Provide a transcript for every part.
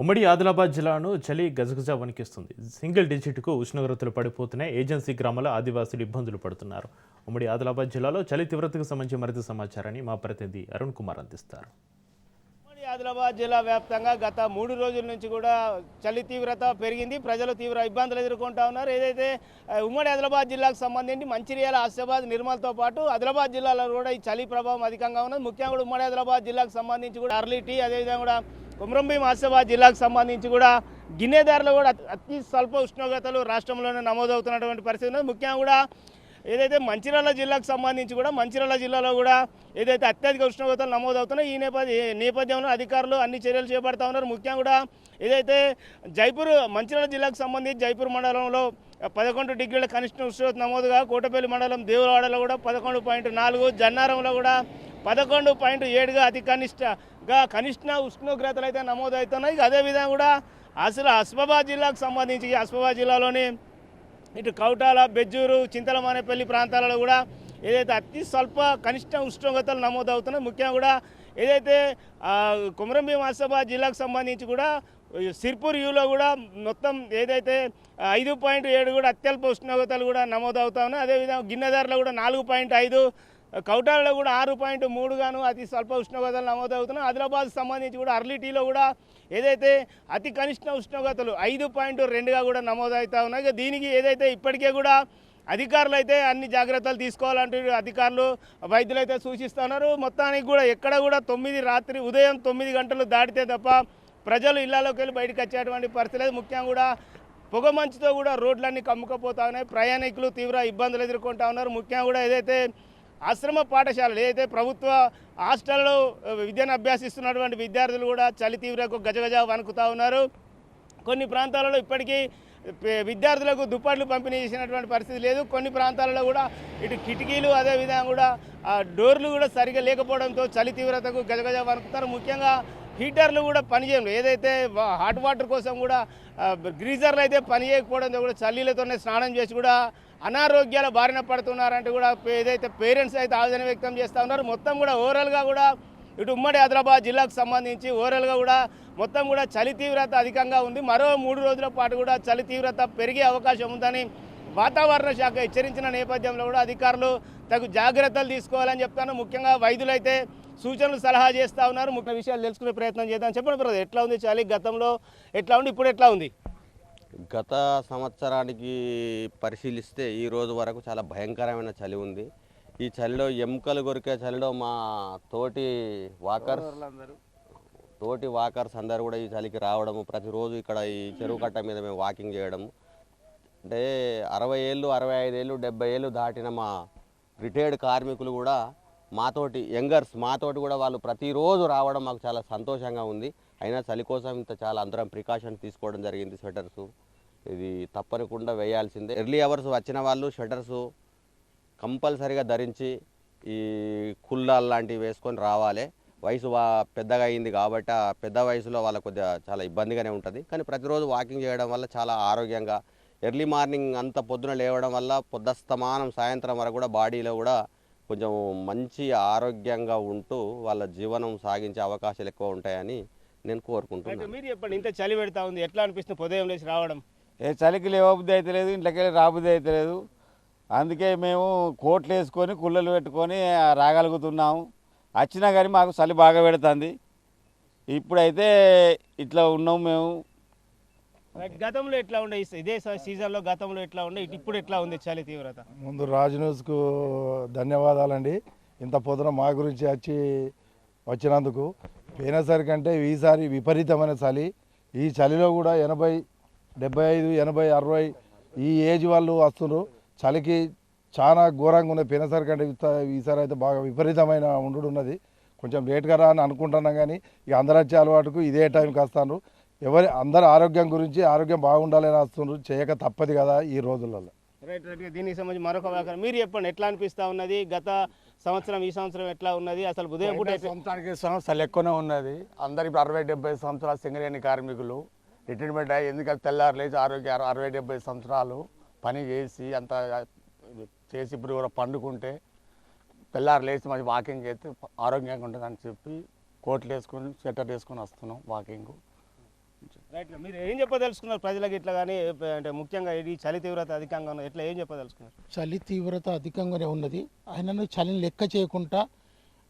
ఉమ్మడి ఆదిలాబాద్ జిల్లాను చలి గజగజ వణికిస్తుంది. సింగిల్ డిజిట్కు ఉష్ణోగ్రతలు పడిపోతున్నాయి. ఏజెన్సీ గ్రామాల ఆదివాసులు ఇబ్బందులు పడుతున్నారు. ఉమ్మడి ఆదిలాబాద్ జిల్లాలో చలి తీవ్రతకు సంబంధించి మరింత సమాచారాన్ని మా ప్రతినిధి అరుణ్ కుమార్ అందిస్తారు. ఆదిలాబాద్ జిల్లా వ్యాప్తంగా గత మూడు రోజుల నుంచి కూడా చలి తీవ్రత పెరిగింది. ప్రజలు తీవ్ర ఇబ్బందులు ఎదుర్కొంటా ఉన్నారు. ఏదైతే ఉమ్మడి ఆదిలాబాద్ జిల్లాకు సంబంధించి మంచిర్యాల ఆసిఫాబాద్ నిర్మల్తో పాటు ఆదిలాబాద్ జిల్లాలో కూడా ఈ చలి ప్రభావం అధికంగా ఉన్నది. ముఖ్యంగా కూడా ఉమ్మడి ఆదిలాబాద్ జిల్లాకు సంబంధించి కూడా అర్లీ టీ అదేవిధంగా కూడా కుమ్రంభీం ఆసిఫాబాద్ జిల్లాకు సంబంధించి కూడా గిన్నెదారులు కూడా అతి- అతి స్వల్ప ఉష్ణోగ్రతలు రాష్ట్రంలోనే నమోదవుతున్నటువంటి పరిస్థితి ఉన్నది. ముఖ్యంగా కూడా ఏదైతే మంచిర్యాల జిల్లాకు సంబంధించి కూడా మంచిర్యాల జిల్లాలో కూడా ఏదైతే అత్యధిక ఉష్ణోగ్రతలు నమోదవుతున్నాయో ఈ నేపథ్య నేపథ్యంలో అధికారులు అన్ని చర్యలు చేపడతా ఉన్నారు. ముఖ్యంగా కూడా ఏదైతే జైపూర్ మంచిర్యాల జిల్లాకు సంబంధించి జైపూర్ మండలంలో పదకొండు డిగ్రీల కనిష్ట ఉష్ణోగ్రత నమోదుగా కోటపల్లి మండలం దేవులవాడలో కూడా పదకొండు పాయింట్ నాలుగు జన్నారంలో కూడా పదకొండు పాయింట్ ఏడుగా అతి కనిష్టగా కనిష్ట ఉష్ణోగ్రతలు అయితే నమోదవుతున్నాయి. ఇక అదేవిధంగా కూడా అసలు అస్మాబాద్ జిల్లాకు సంబంధించి అస్మాబాద్ జిల్లాలోని ఇటు కౌటాల బెజ్జూరు చింతలమానేపల్లి ప్రాంతాలలో కూడా ఏదైతే అతి స్వల్ప కనిష్ట ఉష్ణోగ్రతలు నమోదవుతున్నాయి ముఖ్యంగా కూడా ఏదైతే కుమరంభీం ఆసిఫాబాద్ జిల్లాకు సంబంధించి కూడా సిర్పూర్ యూలో కూడా మొత్తం ఏదైతే ఐదు పాయింట్ ఏడు కూడా అత్యల్ప ఉష్ణోగ్రతలు కూడా నమోదవుతా ఉన్నాయి. అదేవిధంగా గిన్నెదారులో కూడా నాలుగు పాయింట్ ఐదు కౌటాలలో కూడా ఆరు పాయింట్ మూడుగాను అతి స్వల్ప ఉష్ణోగ్రతలు నమోదవుతున్నాయి. ఆదిలాబాద్ సంబంధించి కూడా అర్లీటీలో కూడా ఏదైతే అతి కనిష్ట ఉష్ణోగ్రతలు ఐదు పాయింట్ రెండుగా కూడా నమోదవుతా ఉన్నాయి. దీనికి ఏదైతే ఇప్పటికే కూడా అధికారులు అయితే అన్ని జాగ్రత్తలు తీసుకోవాలంటూ అధికారులు వైద్యులు అయితే సూచిస్తున్నారు మొత్తానికి కూడా ఎక్కడ కూడా తొమ్మిది రాత్రి ఉదయం తొమ్మిది గంటలు దాటితే తప్ప ప్రజలు ఇళ్ళలోకి వెళ్ళి బయటకు వచ్చేటువంటి పరిస్థితి లేదు. ముఖ్యంగా కూడా పొగ మంచుతో కూడా రోడ్లన్నీ కమ్ముకపోతా ఉన్నాయి. ప్రయాణికులు తీవ్ర ఇబ్బందులు ఎదుర్కొంటా ఉన్నారు. ముఖ్యంగా కూడా ఏదైతే ఆశ్రమ పాఠశాలలు ఏదైతే ప్రభుత్వ హాస్టల్లో విద్యను అభ్యసిస్తున్నటువంటి విద్యార్థులు కూడా చలి తీవ్రకు గజగజ వణుకుతూ ఉన్నారు. కొన్ని ప్రాంతాలలో ఇప్పటికీ విద్యార్థులకు దుప్పట్లు పంపిణీ చేసినటువంటి పరిస్థితి లేదు. కొన్ని ప్రాంతాలలో కూడా ఇటు కిటికీలు అదేవిధంగా కూడా ఆ డోర్లు కూడా సరిగా లేకపోవడంతో చలి తీవ్రతకు గజగజ వణుకుతారు. ముఖ్యంగా హీటర్లు కూడా పనిచేయడం ఏదైతే హాట్ వాటర్ కోసం కూడా గ్రీజర్లు అయితే పని చేయకపోవడంతో కూడా చల్లీలతోనే స్నానం చేసి కూడా అనారోగ్యాల బారిన పడుతున్నారంటే కూడా ఏదైతే పేరెంట్స్ అయితే ఆవేదన వ్యక్తం చేస్తూ ఉన్నారు. మొత్తం కూడా ఓవరాల్గా కూడా ఇటు ఉమ్మడి ఆదిలాబాద్ జిల్లాకు సంబంధించి ఓవరాల్గా కూడా మొత్తం కూడా చలి తీవ్రత అధికంగా ఉంది. మరో మూడు రోజుల పాటు కూడా చలి తీవ్రత పెరిగే అవకాశం ఉందని వాతావరణ శాఖ హెచ్చరించిన నేపథ్యంలో కూడా అధికారులు తగు జాగ్రత్తలు తీసుకోవాలని చెప్తాను. ముఖ్యంగా వైద్యులైతే సూచనలు సలహా చేస్తూ ఉన్నారు. ముఖ్య విషయాలు తెలుసుకునే ప్రయత్నం చేద్దాం. చెప్పండి బ్రదర్ ఎట్లా ఉంది చలి? గతంలో ఎట్లా ఉంది? ఇప్పుడు ఎట్లా ఉంది? గత సంవత్సరానికి పరిశీలిస్తే ఈ రోజు వరకు చాలా భయంకరమైన చలి ఉంది. ఈ చలిలో ఎముకలు కొరికే చలిలో మా తోటి వాకర్స్ తోటి వాకర్స్ అందరు కూడా ఈ చలికి రావడము ప్రతిరోజు ఇక్కడ ఈ చెరువు కట్ట మీద మేము వాకింగ్ చేయడము. అంటే అరవై ఏళ్ళు అరవై ఐదు ఏళ్ళు డెబ్బై ఏళ్ళు దాటిన మా రిటైర్డ్ కార్మికులు కూడా మాతోటి యంగర్స్ మాతోటి కూడా వాళ్ళు ప్రతిరోజు రావడం మాకు చాలా సంతోషంగా ఉంది. అయినా చలి కోసం ఇంత చాలా అందరం ప్రికాషన్ తీసుకోవడం జరిగింది స్వెటర్స్. ఇది తప్పనికుండా వేయాల్సిందే. ఎర్లీ అవర్స్ వచ్చిన వాళ్ళు స్వెటర్స్ కంపల్సరిగా ధరించి ఈ కుల్లాలు లాంటివి వేసుకొని రావాలి. వయసు పెద్దగా అయింది కాబట్టి ఆ పెద్ద వయసులో వాళ్ళ కొద్దిగా చాలా ఇబ్బందిగానే ఉంటుంది. కానీ ప్రతిరోజు వాకింగ్ చేయడం వల్ల చాలా ఆరోగ్యంగా ఎర్లీ మార్నింగ్ అంత పొద్దున లేవడం వల్ల పొద్దస్తమానం సాయంత్రం వరకు కూడా బాడీలో కూడా కొంచెం మంచి ఆరోగ్యంగా ఉంటూ వాళ్ళ జీవనం సాగించే అవకాశాలు ఎక్కువ ఉంటాయని నేను కోరుకుంటున్నాను. మీరు చెప్పండి ఇంత చలి పెడతా ఉంది ఎట్లా అనిపిస్తుంది ఉదయం లేచి రావడం? ఏ చలికి లేవబుద్ధి అయితే లేదు ఇంట్లోకి వెళ్ళి రాబుద్ధి అయితే లేదు. అందుకే మేము కోట్లు వేసుకొని కుళ్ళలు పెట్టుకొని ఆ, రాగలుగుతున్నాము. వచ్చినా కానీ మాకు చలి బాగా పెడుతుంది. ఇప్పుడైతే ఇట్లా ఉన్నాం మేము. గతంలో ఎట్లా ఉండే? ఇదే సీజన్లో గతంలో ఎట్లా ఉండే? ఇప్పుడు ఎట్లా ఉంది చలి తీవ్రత? ముందు రాజు న్యూస్కు ధన్యవాదాలండి. ఇంత పొద్దున మా గురించి వచ్చి వచ్చినందుకు. పోయినసారి కంటే ఈసారి విపరీతమైన చలి. ఈ చలిలో కూడా ఎనభై డెబ్బై ఐదు ఎనభై అరవై ఈ ఏజ్ వాళ్ళు వస్తున్నారు చలికి చాలా ఘోరంగా ఉన్నది పోయినసారి కంటే ఈసా- ఈసారి అయితే బాగా విపరీతమైన ఉండు ఉన్నది కొంచెం లేట్గా రా అని అనుకుంటున్నాం కానీ ఇక అందరు వచ్చే అలవాటుకు ఇదే టైంకి వస్తాను ఎవరి అందరు ఆరోగ్యం గురించి ఆరోగ్యం బాగుండాలని వస్తున్నారు చేయక తప్పదు కదా ఈ రోజులలో. Right right. దీనికి సంబంధించి మరొక వ్యాఖ్యానం. మీరు చెప్పండి ఎట్లా అనిపిస్తా ఉన్నది? గత సంవత్సరం ఈ సంవత్సరం ఎట్లా ఉన్నది? అసలు ఉదయం పూట సంవత్సరానికి సంవత్సరాలు ఎక్కువనే ఉన్నది. అందరు ఇప్పుడు అరవై డెబ్బై సంవత్సరాల సింగరేణి కార్మికులు. రిటైర్మెంట్ అయ్యి ఎందుకంటే తెల్లారు లేచి ఆరోగ్య అర- అరవై డెబ్బై సంవత్సరాలు పని చేసి అంత చేసి ఇప్పుడు కూడా పండుకుంటే తెల్లారు లేచి మంచి వాకింగ్ చేస్తే ఆరోగ్యంగా ఉంటుందని చెప్పి కోట్లు వేసుకొని స్వెటర్ వేసుకొని వస్తున్నాం వాకింగ్. రైట్ మీరు ఏం చెప్పదలుచుకున్నారు ప్రజలకు ఇట్లా కానీ అంటే ముఖ్యంగా ఇది చలి తీవ్రత అధికంగా ఉన్నది ఇట్లా ఏం చెప్పదలుచుకున్నారు? చలి తీవ్రత అధికంగానే ఉన్నది. ఆయనను చలిని లెక్క చేయకుండా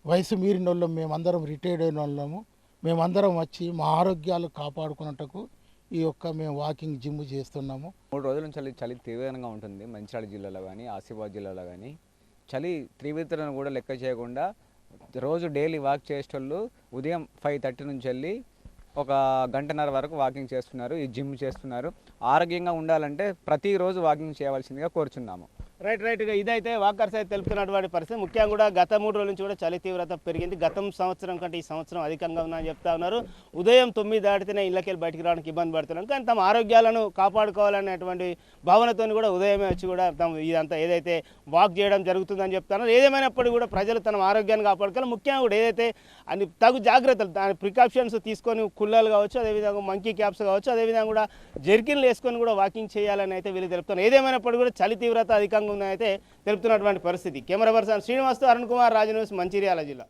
వయసు మీరిన వాళ్ళం మేమందరం రిటైర్డ్ అయిన వాళ్ళము. మేమందరం వచ్చి మా ఆరోగ్యాలు కాపాడుకున్నట్టుకు ఈ యొక్క మేము వాకింగ్ జిమ్ చేస్తున్నాము. మూడు రోజుల నుంచి చలి చలి తీవ్రంగా ఉంటుంది. మంచిర్యాల జిల్లాలో కానీ ఆసిఫాబాద్ జిల్లాలో కానీ. చలి తీవ్రతను కూడా లెక్క చేయకుండా రోజు డైలీ వాక్ చేసేటోళ్ళు ఉదయం ఫైవ్ థర్టీ నుంచి వెళ్ళి ఒక గంటన్నర వరకు వాకింగ్ చేస్తున్నారు ఈ జిమ్ చేస్తున్నారు. ఆరోగ్యంగా ఉండాలంటే ప్రతిరోజు వాకింగ్ చేయవలసిందిగా కోరుచున్నాము. రైట్ రైట్గా ఇదైతే వాకర్స్ అయితే తెలుపుతున్నటువంటి పరిస్థితి. ముఖ్యంగా కూడా గత మూడు రోజుల నుంచి కూడా చలి తీవ్రత పెరిగింది. గతం సంవత్సరం కంటే ఈ సంవత్సరం అధికంగా ఉందని చెప్తా ఉన్నారు. ఉదయం తొమ్మిది దాటితేనే ఇళ్ళకెళ్ళి బయటికి రావడానికి ఇబ్బంది పడుతున్నాం కానీ తమ ఆరోగ్యాలను కాపాడుకోవాలనేటువంటి భావనతో కూడా ఉదయమే వచ్చి కూడా తమ ఇదంతా ఏదైతే వాక్ చేయడం జరుగుతుందని చెప్తున్నారు. ఏదేమైనప్పటికీ కూడా ప్రజలు తమ ఆరోగ్యాన్ని కాపాడుకోవాలి. ముఖ్యంగా కూడా ఏదైతే అన్ని తగు జాగ్రత్తలు దాని ప్రికాషన్స్ తీసుకొని కుల్లలు కావచ్చు అదేవిధంగా మంకీ క్యాప్స్ కావచ్చు అదేవిధంగా కూడా జెర్కిన్లు వేసుకొని కూడా వాకింగ్ చేయాలని అయితే వీళ్ళు తెలుపుతున్నారు. ఏదేమైనప్పటికీ కూడా చలి తీవ్రత అధికంగా ఉందని అయితే తెలుపుతున్నటువంటి పరిస్థితి. కెమెరా పర్సన్ శ్రీనివాస్తో అరుణ్ కుమార్ రాజనూస్ మంచిర్యాల జిల్లా.